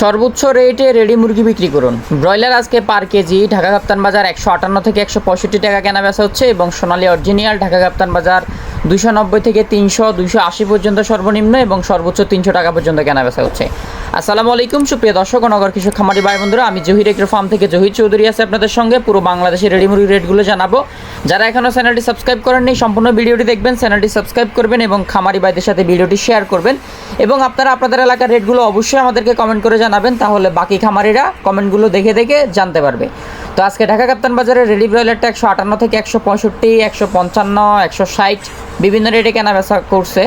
সর্বোচ্চ রেটে রেডি মুরগি বিক্রি করুন। ব্রয়লার আজকে পার কেজি, ঢাকা কাপ্তান বাজার একশো আটান্ন থেকে একশো পঁয়ষট্টি টাকা কেনা বেচা হচ্ছে এবং সোনালী অরিজিনিয়াল ঢাকা কাপ্তান বাজার দুশো নব্বই থেকে তিনশো দুশো আশি পর্যন্ত সর্বনিম্ন এবং সর্বোচ্চ তিনশো টাকা পর্যন্ত কেনা বেচা হচ্ছে। আসসালামু আলাইকুম, সুপ্রিয় দর্শক ও নগর কৃষক খামারি ভাই বন্ধুরা, আমি জহির এগ্রো ফার্ম থেকে জহির চৌধুরী আছে আপনাদের সঙ্গে। পুরো বাংলাদেশের রেডি মুরগি রেটগুলো জানাব। যারা এখনও চ্যানেলটি সাবস্ক্রাইব করেননি, সম্পূর্ণ ভিডিওটি দেখবেন, চ্যানেলটি সাবস্ক্রাইব করবেন এবং খামারি ভাইদের সাথে ভিডিওটি শেয়ার করবেন। এবং আপনারা আপনাদের এলাকার রেটগুলো অবশ্যই আমাদেরকে কমেন্ট করে জানাবেন, তাহলে বাকি খামারিরা কমেন্টগুলো দেখে দেখে জানতে পারবে। তো আজকে ঢাকা কাপ্তান বাজারে রেডি ব্রয়লারটা একশো আটান্ন থেকে একশো পঁয়ষট্টি, একশো পঞ্চান্ন, একশো ষাট বিভিন্ন রেটে কেনা বেচা করছে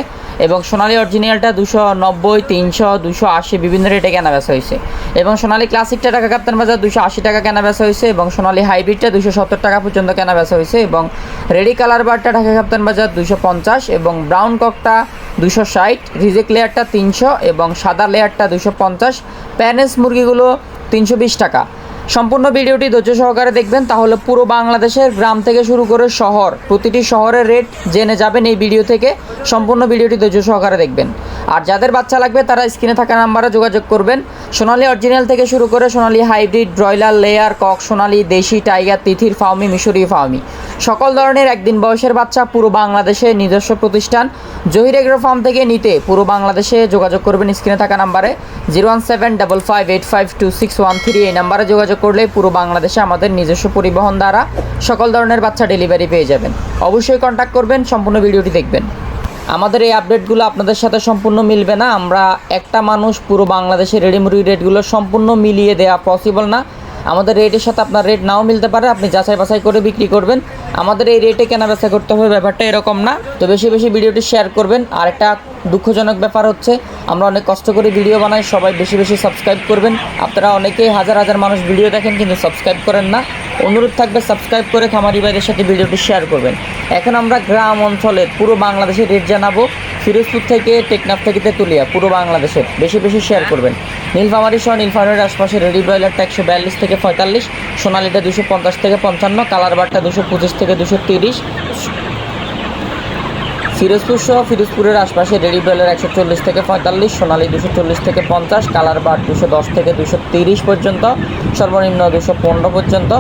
এবং সোনালী অরিজিনালটা দুশো নব্বই, তিনশো, দুশো আশি বিভিন্ন রেটে কেনা বেচা হয়েছে এবং সোনালী ক্লাসিকটা টাকা কাপ্তান বাজার দুশো আশি টাকা কেনা বেচা হয়েছে এবং সোনালী হাইব্রিডটা দুশো সত্তর টাকা পর্যন্ত কেনা বেচা হয়েছে এবং রেডি কালার বারটা ঢাকা কাপ্তান বাজার দুশো পঞ্চাশ এবং ব্রাউন ককটা দুশো ষাট রিজেক লেয়ারটা তিনশো এবং সাদা লেয়ারটা দুশো পঞ্চাশ প্যানেস মুরগিগুলো তিনশো বিশ টাকা। সম্পূর্ণ ভিডিওটি ধৈর্য সহকারে দেখবেন, তাহলে পুরো বাংলাদেশের গ্রাম থেকে শুরু করে শহর, প্রতিটি শহরের রেট জেনে যাবেন এই ভিডিও থেকে। সম্পূর্ণ ভিডিওটি ধৈর্য সহকারে দেখবেন। আর যাদের বাচ্চা লাগবে, তারা স্ক্রিনে থাকা নাম্বারে যোগাযোগ করবেন। সোনালী অরিজিনাল থেকে শুরু করে সোনালী হাইব্রিড ব্রয়লার লেয়ার কক সোনালী, দেশি টাইগার তিথির ফাউমি মিশরি ফাউমি সকল ধরনের একদিন বয়সের বাচ্চা পুরো বাংলাদেশে নিজস্ব প্রতিষ্ঠান। জহির এগ্রো ফার্ম থেকে নিতে পুরো বাংলাদেশে যোগাযোগ করবেন স্ক্রিনে থাকা নাম্বারে zero one seven double five eight five two six one three. এই নাম্বারে যোগাযোগ করলে পুরো বাংলাদেশে আমাদের নিজস্ব পরিবহন দ্বারা সকল ধরনের বাচ্চা ডেলিভারি পেয়ে যাবেন। অবশ্যই কন্ট্যাক্ট করবেন, সম্পূর্ণ ভিডিওটি দেখবেন। আমাদের এই আপডেটগুলো আপনাদের সাথে সম্পূর্ণ মিলবে না। আমরা একটা মানুষ পুরো বাংলাদেশের রেডি রেটগুলো সম্পূর্ণ মিলিয়ে দেওয়া পসিবল না। আমাদের রেটের সাথে আপনার রেট নাও মিলতে পারে, আপনি যাচাই বাছাই করে বিক্রি করবেন। আমাদের এই রেটে কেনা বেচা করতে হবে, ব্যাপারটা এরকম না। তো বেশি বেশি ভিডিওটি শেয়ার করবেন। আর একটা দুঃখজনক ব্যাপার হচ্ছে, আমরা অনেক কষ্ট করে ভিডিও বানাই, সবাই বেশি বেশি সাবস্ক্রাইব করবেন। আপনারা অনেকেই হাজার হাজার মানুষ ভিডিও দেখেন, কিন্তু সাবস্ক্রাইব করেন না। অনুরোধ থাকবে, সাবস্ক্রাইব করে খামারি ভাইদের সাথে ভিডিওটি শেয়ার করবেন। এখন আমরা গ্রাম অঞ্চলের, পুরো বাংলাদেশের রেট জানাব। ফিরোজপুর থেকে, টেকনাফ থেকে তেঁতুলিয়া, পুরো বাংলাদেশের। বেশি বেশি শেয়ার করবেন। নীলফামারি সহ নীলফামারির আশপাশে রেডি ব্রয়লারটা একশো বিয়াল্লিশ থেকে পঁয়তাল্লিশ, সোনালিটা দুশো পঞ্চাশ থেকে পঞ্চান্ন, কালার বারটা দুশো পঁচিশ থেকে দুশো তিরিশ ফিরোজপুর সহ ফিরোজপুরের আশপাশে রেডি ব্রয়লার একশো চল্লিশ থেকে পঁয়তাল্লিশ, সোনালি দুশো চল্লিশ থেকে পঞ্চাশ, কালার বার দুশো দশ থেকে দুশো তিরিশ পর্যন্ত, সর্বনিম্ন দুশো পনেরো পর্যন্ত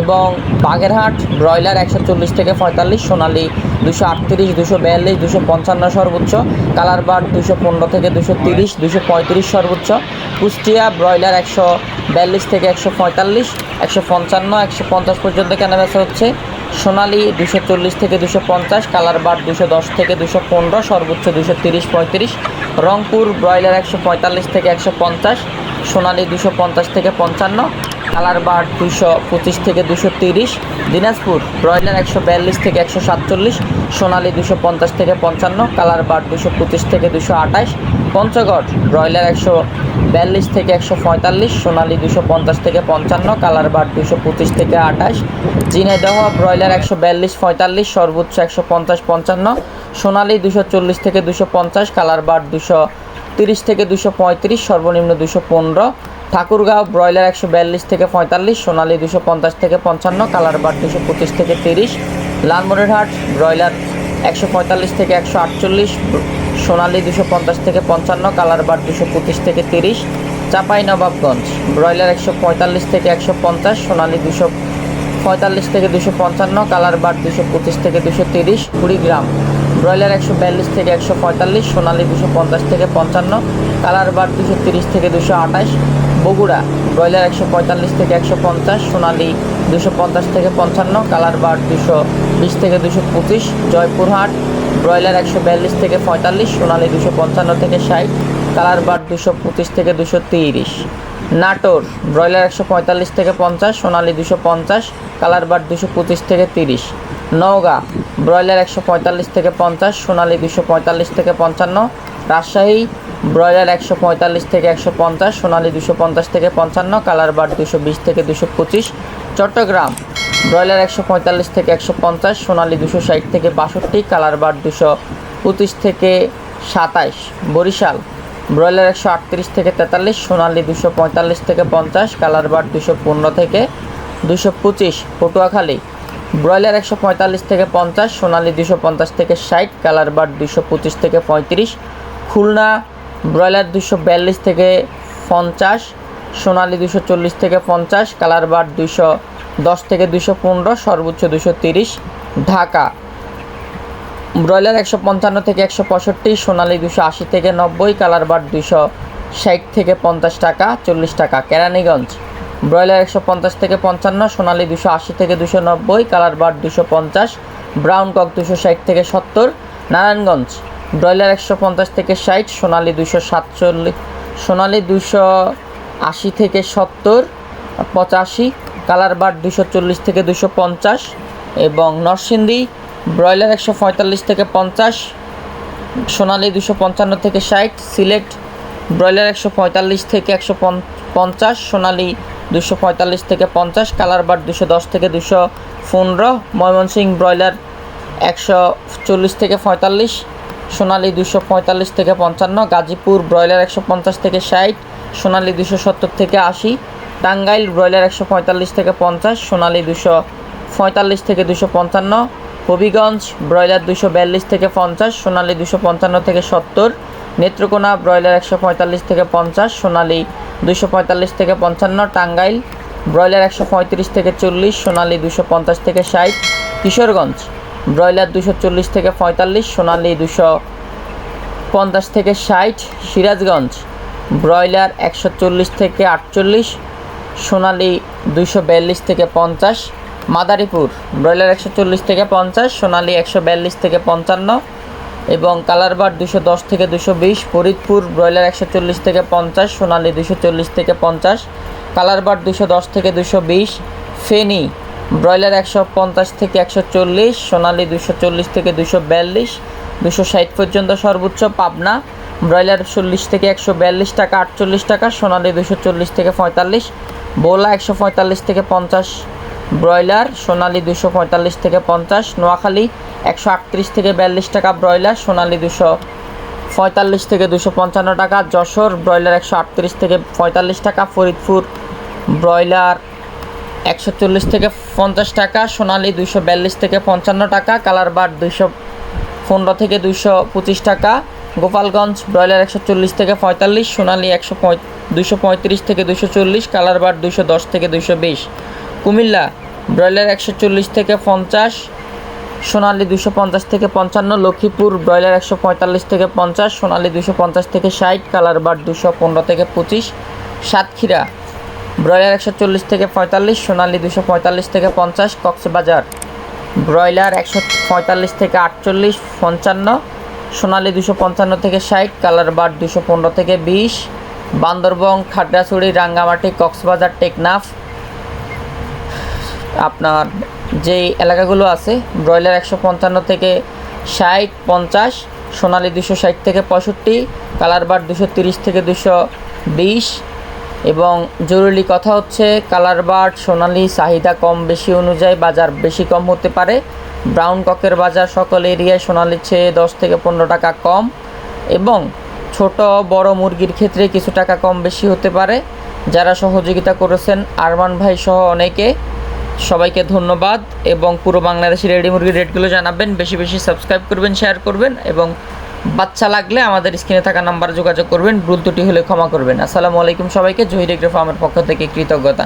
এবং বাগেরহাট ব্রয়লার একশো চল্লিশ থেকে পঁয়তাল্লিশ, সোনালি দুশো আটত্রিশ, দুশো বিয়াল্লিশ, দুশো পঞ্চান্ন সর্বোচ্চ, কালার বার দুশো পনেরো থেকে দুশো তিরিশ, দুশো পঁয়ত্রিশ সর্বোচ্চ, কুষ্টিয়া ব্রয়লার একশো বিয়াল্লিশ থেকে একশো পঁয়তাল্লিশ, একশো পঞ্চান্ন, একশো পঞ্চাশ পর্যন্ত কেনা বেচা হচ্ছে। সোনালি দুশো চল্লিশ থেকে দুশো পঞ্চাশ কালার বার দুশো দশ থেকে দুশো পনেরো, সর্বোচ্চ দুশো তিরিশ পঁয়ত্রিশ, রংপুর ব্রয়লার একশো পঁয়তাল্লিশ থেকে একশো পঞ্চাশ, সোনালি দুশো পঞ্চাশ থেকে পঞ্চান্ন কালার বার দুশো পঁচিশ থেকে দুশো তিরিশ, দিনাজপুর ব্রয়লার একশো বিয়াল্লিশ থেকে একশো সাতচল্লিশ, সোনালি দুশো পঞ্চাশ থেকে পঞ্চান্ন কালার বার দুশো পঁচিশ থেকে দুশো আঠাশ পঞ্চগড়, ব্রয়লার একশো বিয়াল্লিশ থেকে একশো পঁয়তাল্লিশ, সোনালি দুশো পঞ্চাশ থেকে পঞ্চান্ন কালার বার দুশো পঁচিশ থেকে আঠাশ, ঝিনাইদহ, ব্রয়লার একশো বিয়াল্লিশ, পঁয়তাল্লিশ, সর্বোচ্চ একশো পঞ্চাশ, পঞ্চান্ন, সোনালি দুশো চল্লিশ থেকে দুশো পঞ্চাশ কালার বার দুশো তিরিশ থেকে দুশো পঁয়ত্রিশ, সর্বনিম্ন দুশো পনেরো, ঠাকুরগাঁও, ব্রয়লার একশো বিয়াল্লিশ থেকে পঁয়তাল্লিশ, সোনালি দুশো পঞ্চাশ থেকে পঞ্চান্ন কালার বার দুশো পঁচিশ থেকে তিরিশ লালমনিরহাট ব্রয়লার একশো পঁয়তাল্লিশ থেকে একশো আটচল্লিশ সোনালি দুশো পঞ্চাশ থেকে পঞ্চান্ন কালার বার দুশো পঁচিশ থেকে তিরিশ চাপাই নবাবগঞ্জ ব্রয়লার একশো পঁয়তাল্লিশ থেকে একশো পঞ্চাশ, সোনালি দুশো পঁয়তাল্লিশ থেকে দুশো পঞ্চান্ন কালার বার দুশো পঁচিশ থেকে দুশো তিরিশ, কুড়িগ্রাম, ব্রয়লার একশো বিয়াল্লিশ থেকে একশো পঁয়তাল্লিশ, সোনালি দুশো পঞ্চাশ থেকে পঞ্চান্ন কালার বার দুশো তিরিশ থেকে দুশো আঠাশ, বগুড়া, ব্রয়লার একশো পঁয়তাল্লিশ থেকে একশো পঞ্চাশ, সোনালি দুশো পঞ্চাশ থেকে পঞ্চান্ন কালার বার দুশো বিশ থেকে দুশো পঁচিশ, জয়পুরহাট, ব্রয়লার একশো বিয়াল্লিশ থেকে পঁয়তাল্লিশ, সোনালি দুশো পঞ্চান্ন থেকে ষাট কালার বার দুশো পঁচিশ থেকে দুশো তিরিশ। নাটোর, ব্রয়লার একশো পঁয়তাল্লিশ থেকে পঞ্চাশ, সোনালি দুশো পঞ্চাশ কালার বার দুশো পঁচিশ থেকে তিরিশ। নওগাঁ, ব্রয়লার একশো পঁয়তাল্লিশ থেকে পঞ্চাশ, সোনালি দুশো পঁয়তাল্লিশ থেকে পঞ্চান্ন। রাজশাহী, ব্রয়লার একশো পঁয়তাল্লিশ থেকে একশো পঞ্চাশ, সোনালি দুশো পঞ্চাশ থেকে পঞ্চান্ন কালার বার দুশো বিশ থেকে দুশো পঁচিশ। চট্টগ্রাম ব্রয়লার একশো পঁয়তাল্লিশ থেকে একশো পঞ্চাশ, সোনালি দুশো ষাট থেকে বাষট্টি, কালার বার দুশো পঁচিশ থেকে সাতাইশ। বরিশাল, ব্রয়লার একশো আটত্রিশ থেকে তেতাল্লিশ, সোনালি দুশো পঁয়তাল্লিশ থেকে পঞ্চাশ, কালার বার দুশো পনেরো থেকে দুশো পঁচিশ। পটুয়াখালী, ব্রয়লার একশো পঁয়তাল্লিশ থেকে পঞ্চাশ, সোনালি দুশো পঞ্চাশ থেকে ষাট, কালার বার দুশো পঁচিশ থেকে পঁয়ত্রিশ। খুলনা, ব্রয়লার দুশো বিয়াল্লিশ থেকে পঞ্চাশ, সোনালি দুশো চল্লিশ থেকে পঞ্চাশ, কালার বার দুশো দশ থেকে দুশো পনেরো, সর্বোচ্চ দুশো তিরিশ। ঢাকা, ব্রয়লার একশো পঞ্চান্ন থেকে একশো পঁয়ষট্টি, সোনালি দুশো আশি থেকে নব্বই, কালার বার দুশো ষাট থেকে পঞ্চাশ টাকা, চল্লিশ টাকা। কেরানীগঞ্জ, ব্রয়লার একশো পঞ্চাশ থেকে পঞ্চান্ন, সোনালি দুশো আশি থেকে দুশো নব্বই, কালার বার দুশো পঞ্চাশ, ব্রাউন কক দুশো ষাট থেকে সত্তর। নারায়ণগঞ্জ, ব্রয়লার একশো পঞ্চাশ থেকে ষাট, সোনালি দুশো সাতচল্লিশ, সোনালি দুশো আশি থেকে সত্তর, পঁচাশি কালার বার দুশো চল্লিশ থেকে দুশো পঞ্চাশ এবং নরসিংদী ব্রয়লার একশো পঁয়তাল্লিশ থেকে পঞ্চাশ, সোনালি দুশো পঞ্চান্ন থেকে ষাট, সিলেট ব্রয়লার একশো পঁয়তাল্লিশ থেকে একশো পঞ্চাশ, সোনালি দুশো পঁয়তাল্লিশ থেকে পঞ্চাশ, কালার বার দুশো দশ থেকে দুশো পনেরো, ময়মনসিংহ ব্রয়লার একশো চল্লিশ থেকে পঁয়তাল্লিশ, সোনালি দুশো পঁয়তাল্লিশ থেকে পঞ্চান্ন, গাজীপুর ব্রয়লার একশো পঞ্চাশ থেকে ষাট, সোনালি দুশো সত্তর থেকে আশি টাঙ্গাইল ব্রয়লার একশো পঁয়তাল্লিশ থেকে পঞ্চাশ, সোনালি দুশো পঁয়তাল্লিশ থেকে দুশো পঞ্চান্ন, হবিগঞ্জ ব্রয়লার দুশো বিয়াল্লিশ থেকে পঞ্চাশ, সোনালি দুশো পঞ্চান্ন থেকে সত্তর, নেত্রকোনা ব্রয়লার একশো পঁয়তাল্লিশ থেকে পঞ্চাশ, সোনালি দুশো পঁয়তাল্লিশ থেকে পঞ্চান্ন, টাঙ্গাইল ব্রয়লার একশো পঁয়ত্রিশ থেকে চল্লিশ, সোনালি দুশো পঞ্চাশ থেকে ষাট, কিশোরগঞ্জ ব্রয়লার দুশো চল্লিশ থেকে পঁয়তাল্লিশ, সোনালি দুশো পঞ্চাশ থেকে ষাট, সিরাজগঞ্জ ব্রয়লার একশো চল্লিশ থেকে আটচল্লিশ সোনালি দুশো বিয়াল্লিশ থেকে পঞ্চাশ, মাদারীপুর ব্রয়লার একশো চল্লিশ থেকে পঞ্চাশ, সোনালি একশো বিয়াল্লিশ থেকে পঞ্চান্ন এবং কালারবার দুশো দশ থেকে দুশো বিশ, ফরিদপুর ব্রয়লার একশো চল্লিশ থেকে পঞ্চাশ, সোনালি দুশো চল্লিশ থেকে পঞ্চাশ কালারবার দুশো দশ থেকে দুশো বিশ, ফেনি ব্রয়লার একশো পঞ্চাশ থেকে একশো চল্লিশ, সোনালি দুশো চল্লিশ থেকে দুশো বিয়াল্লিশ দুশো ষাট পর্যন্ত সর্বোচ্চ পাবনা ব্রয়লার চল্লিশ থেকে একশো বিয়াল্লিশ টাকা, আটচল্লিশ টাকা, সোনালি দুশো চল্লিশ থেকে পঁয়তাল্লিশ বোলা একশো পঁয়তাল্লিশ থেকে পঞ্চাশ, ব্রয়লার সোনালি দুশো পঁয়তাল্লিশ থেকে পঞ্চাশ, নোয়াখালী একশো আটত্রিশ থেকে বিয়াল্লিশ টাকা, ব্রয়লার সোনালি দুশো পঁয়তাল্লিশ থেকে দুশো পঞ্চান্ন টাকা, যশোর ব্রয়লার একশো আটত্রিশ থেকে পঁয়তাল্লিশ টাকা, ফরিদপুর ব্রয়লার একশো চল্লিশ থেকে পঞ্চাশ টাকা, সোনালি দুশো বিয়াল্লিশ থেকে পঞ্চান্ন টাকা কালার বার দুশো পনেরো থেকে দুশো পঁচিশ টাকা, গোপালগঞ্জ ব্রয়লার একশো চল্লিশ থেকে পঁয়তাল্লিশ, সোনালি একশো দুশো পঁয়ত্রিশ থেকে দুশো চল্লিশ, কালার বার দুশো দশ থেকে দুশো বিশ। কুমিল্লা, ব্রয়লার একশো চল্লিশ থেকে পঞ্চাশ, সোনালি দুশো পঞ্চাশ থেকে পঞ্চান্ন, লক্ষ্মীপুর, ব্রয়লার একশো পঁয়তাল্লিশ থেকে পঞ্চাশ, সোনালি দুশো পঞ্চাশ থেকে ষাট, কালার বার দুশো পনেরো থেকে পঁচিশ। সাতক্ষীরা, ব্রয়লার একশো চল্লিশ থেকে পঁয়তাল্লিশ, সোনালি দুশো পঁয়তাল্লিশ থেকে পঞ্চাশ, কক্সবাজার, ব্রয়লার একশো পঁয়তাল্লিশ থেকে আটচল্লিশ, পঞ্চান্ন, সোনালি দুশো পঞ্চান্ন থেকে ষাট, কালার বার দুশো পনেরো থেকে বিশ বান্দরবন, খাগড়াছড়ি, রাঙ্গামাটি, কক্সবাজার, টেকনাফ। আপনার যেই এলাকাগুলো আছে, ব্রয়লার একশো পঞ্চান্ন থেকে ষাট, পঞ্চাশ, সোনালি দুশো ষাট থেকে পঁয়ষট্টি, কালার বার দুশো তিরিশ থেকে দুশো বিশ এবং জরুরি কথা হচ্ছে কালার বার্ড সোনালি চাহিদা কম বেশি অনুযায়ী বাজার বেশি কম হতে পারে। ব্রাউন ককের বাজার সকল এরিয়ায় সোনালির চেয়ে দশ থেকে পনেরো টাকা কম এবং ছোট, বড় মুরগির ক্ষেত্রে কিছু টাকা কম বেশি হতে পারে। যারা সহযোগিতা করেছেন আরমান ভাই সহ অনেকে, সবাইকে ধন্যবাদ এবং পুরো বাংলাদেশি রেডি মুরগির রেটগুলো জানাবেন, বেশি বেশি সাবস্ক্রাইব করবেন শেয়ার করবেন এবং বাচ্চা লাগলে আমাদের স্ক্রিনে থাকা নাম্বারে যোগাযোগ করবেন, ভুল হলে ক্ষমা করবেন। আসসালামু আলাইকুম সবাইকে, জহির ফার্মের পক্ষ থেকে কৃতজ্ঞতা।